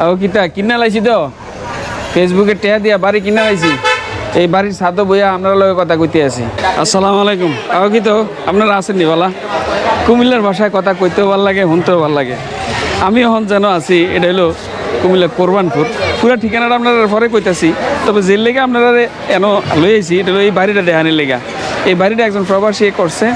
ও কিতা কিনা লাইছি তো? ফেসবুকে টেহা দিয়া বাড়ি কিনা লাইছি। এই বাড়ির ছাদও বইয়া আপনার লগে কথা কইতে আছি। আসসালামু আলাইকুম। আও কি তো আপনারা আছেন নি বলা? কুমিল্লার ভাষায় কথা কইতেও ভালো লাগে শুনতেও ভালো লাগে। আমি এখন যেন আছি এটা হলো কুমিল্লা কোরবানপুর। পুরা ঠিকানাটা আপনারা পরে কইতাছি তবে যে লেগে আপনারা এন লই আইছি এটা হলো এই বাড়িটা দেখানির লেগা। এই বাড়িটা একজন প্রবাসী করছে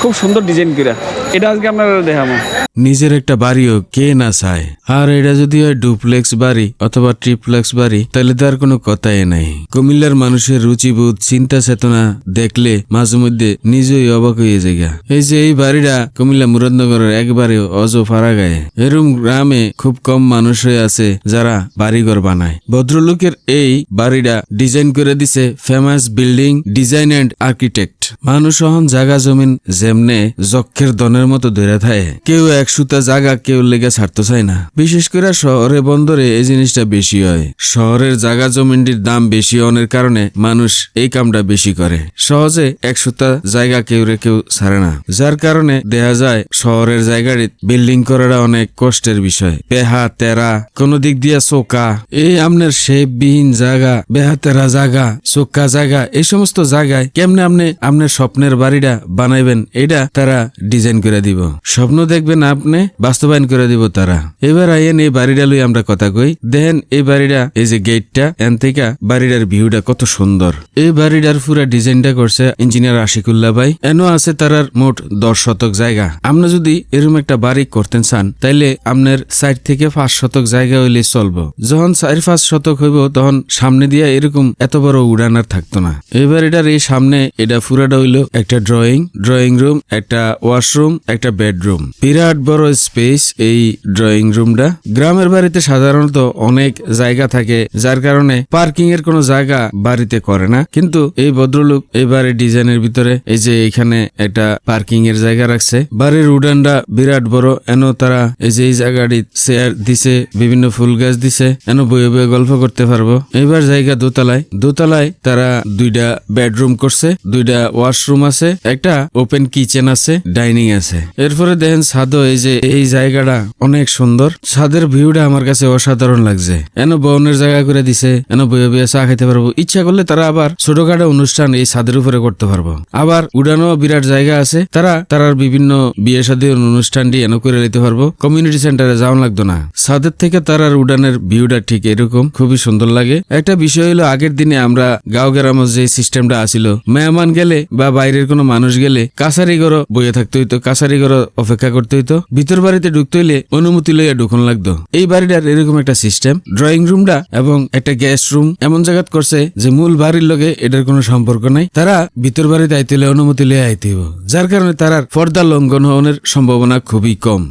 খুব সুন্দর ডিজাইন করা এটা আজকে আপনারা দেখাবো। নিজের একটা বাড়িও কে না চায়। আর এটা যদি হয় ডুপ্লেক্স বাড়ি অথবা ট্রিপ্লেক্স বাড়ি, তাহলে তার কোনো কথাই নাই। কুমিল্লার মানুষের রুচিবোধ চিন্তা চেতনা দেখলে মাঝে মধ্যে নিজেই অবাক হয়ে যায় এই যে এই বাড়িটা কুমিল্লা মুরাদনগরের একবারে অজ ফারা গায়ে এরম গ্রামে খুব কম মানুষই আছে যারা বাড়িঘর বানায়। ভদ্রলোকের এই বাড়িটা ডিজাইন করে দিছে famous building design and architect. মানুষ অহন জাগা জমিন যেমনে যক্ষের দনের মতো ধরে থাকে। কেউ এক সুতা জাগা, কেউ লেগে ছাড়তে চায় না। বিশেষ করে শহরে বন্দরে এই জিনিসটা বেশি হয়। শহরের জাগা জমিনটির দাম বেশি হওয়ার কারণে মানুষ এই কামটা বেশি করে। সহজে এক সুতা জায়গা কেউ রে কেউ ছাড়ে না। যার কারণে দেখা যায় শহরের জায়গাটি বিল্ডিং করাটা অনেক কষ্টের বিষয়। পেহা, তেরা, কোন দিক দিয়া চোকা, এই আপনার শেপবিহীন জায়গা বেহা তেরা জায়গা চোক্কা জায়গা, এই সমস্ত জায়গায় কেমনে আপনি আপনার স্বপ্নের বাড়িটা বানাইবেন এটা তারা ডিজাইন করে দিব। স্বপ্ন দেখবেন আপনি, বাস্তবায়ন করে দিব তারা। এবার আইয়েন এই বাড়িটা লই আমরা কথা কই। দেখেন এই বাড়িটা, এই যে গেটটা এন থেকে বাড়িটার ভিউটা কত সুন্দর। এই বাড়িটার পুরা ডিজাইনটা করছে ইঞ্জিনিয়ার আশিকুল্লাহ ভাই। এনো আছে তারার মোট দশ শতক জায়গা। আপনি যদি এরকম একটা বাড়ি করতেন চান, তাইলে আপনার সাইড থেকে পাঁচ শতক জায়গা হইলে চলবো। যখন চার পাঁচ শতক হইব, তখন সামনে দিয়া এরকম এত বড় উড়ান আর থাকতো না। এবার এটার এই সামনে, এটা পুরাটা হইল একটা ড্রয়িং ড্রয়িং রুম একটা ওয়াশরুম একটা বেডরুম বিরাট বড় স্পেস এই ড্রয়িং রুমটা গ্রামের বাড়িতে সাধারণত অনেক জায়গা থাকে, যার কারণে পার্কিং এর কোনো জায়গা বাড়িতে করে না। কিন্তু এই ভদ্রলোক এই বাড়ির ডিজাইনের ভিতরে এই যে এখানে একটা পার্কিং এর জায়গা রাখছে। বাড়ির উডানটা বিরাট বড়। এন তারা এই যে এই জায়গাটি চেয়ার দিছে, বিভিন্ন ফুল গাছ দিছে। এন বয়ে বয়ে গল্প করতে পারব। এবার জায়গা দোতলায়। দোতলায় তারা দুইটা বেডরুম করছে, দুইটা ওয়াশরুম আছে, একটা ওপেন কিচেন আছে ডাইনিং আছে। এরপরে দেখেন ছাদও, এই যে এই জায়গাটা অনেক সুন্দর। ছাদের ভিউটা আমার কাছে অসাধারণ লাগছে। এন বনের জায়গা করে দিছে, এন বয়ে বয়ে চা খাইতে পারব। ইচ্ছা করলে তারা আবার ছোটখাটো অনুষ্ঠান এই ছাদের উপরে করতে পারব। আবার উড়ানো বিরাট জায়গা আছে, তারা তারার বিভিন্ন বিয়ে শাদী অনুষ্ঠানটি এন করে নিতে পারব। কমিউনিটি সেন্টারে যাওয়া লাগতো না। ছাদের থেকে তারার উড়ানের ভিউটা ঠিক এরকম, খুবই সুন্দর লাগে। একটা বিষয় হলো, আগের দিনে আমরা গাঁও গ্রামের যে সিস্টেমটা আসিল মেহমান গেলে বা বাইরের কোনো মানুষ গেলে কাছারি ঘর বইয়ে থাকতে হইতো কাছারি ঘর অপেক্ষা করতে হইতো। ভিতর বাড়িতে ঢুকতে হইলে অনুমতি লইয়া ঢুকন লাগতো। এই বাড়িটার এরকম একটা সিস্টেম ড্রয়িং রুমটা এবং একটা গেস্ট রুম এমন জায়গাত করছে যে মূল বাড়ির লগে এটার কোনো সম্পর্ক নাই। তারা ভিতর বাড়িতে আইতে হলে অনুমতি লইয়া আইতে হইব। যার কারণে তারার পর্দা লঙ্ঘন হওয়ার সম্ভাবনা খুবই কম।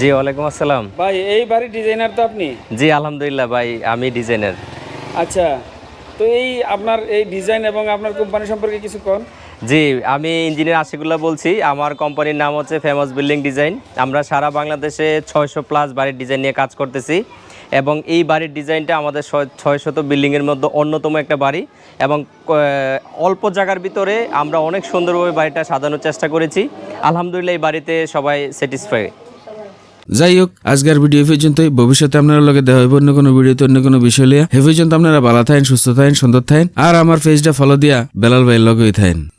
জি ওয়ালাইকুম আসসালাম। ভাই এই বাড়ির ডিজাইনার তো আপনি? জি আলহামদুলিল্লাহ ভাই আমি ডিজাইনার আচ্ছা তো এই আপনার এই ডিজাইন এবং আপনার কোম্পানি সম্পর্কে কিছু কোন? জি, আমি ইঞ্জিনিয়ার আশিকুল্লাহ বলছি। আমার কোম্পানির নাম হচ্ছে ফেমাস বিল্ডিং ডিজাইন আমরা সারা বাংলাদেশে ছয়শো প্লাস বাড়ির ডিজাইন নিয়ে কাজ করতেছি। এবং এই বাড়ির ডিজাইনটা আমাদের ছয় ছয়শত বিল্ডিংয়ের মধ্যে অন্যতম একটা বাড়ি। এবং অল্প জায়গার ভিতরে আমরা অনেক সুন্দরভাবে বাড়িটা সাজানোর চেষ্টা করেছি। আলহামদুলিল্লাহ এই বাড়িতে সবাই স্যাটিসফাই যাই হোক আজকের ভিডিও পর্যন্তই। ভবিষ্যতে আপনার লগে দেখা অন্য কোনো ভিডিওতে, অন্য কোনো বিষয় লিয়া এ পর্যন্ত আপনারা ভালো থাকেন, সুস্থ থাকেন, সুন্দর থাকেন। আর আমার পেজটা ফলো দিয়া বেলাল ভাইয়ের লগে থাকেন।